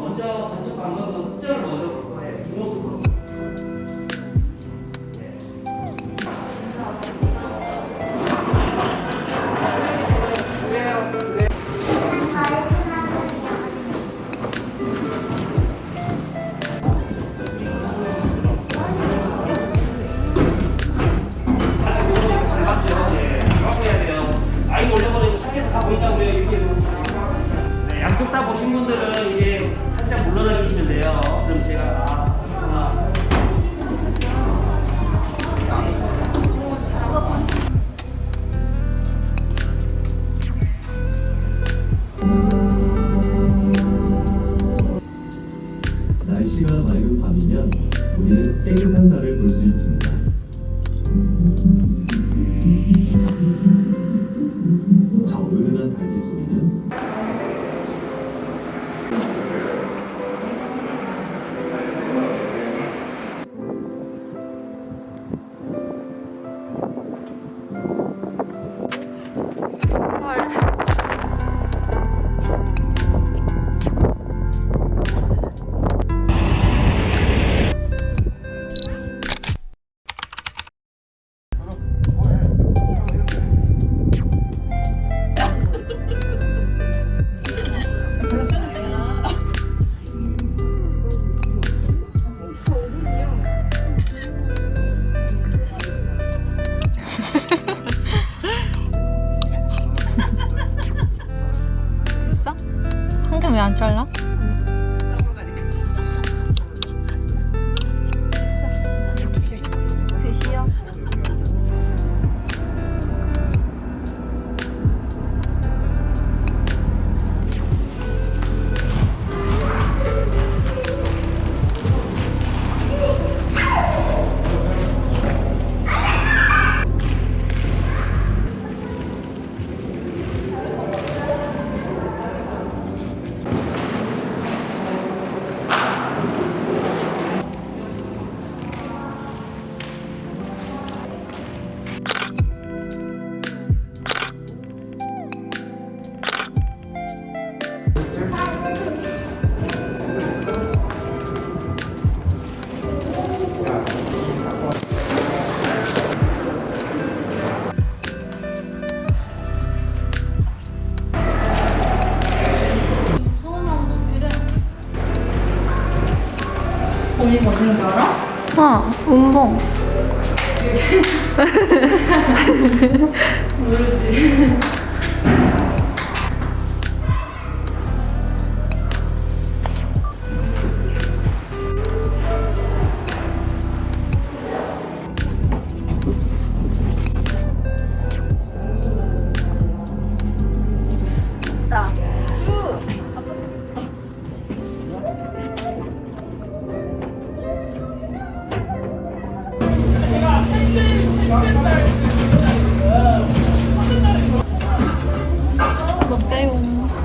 먼저 단축 감각은 흑점을 먼저 볼 거예요. 이 모습으로. 분들은 이게 살짝 물러나 계시면 돼요. 그럼 제가 아. 날씨가 맑은 밤이면 우리는 깨끗한 달을 볼 수 있습니다. 언니 어디는 줄 알아? 어, 운봉. 모르지. 먹게요.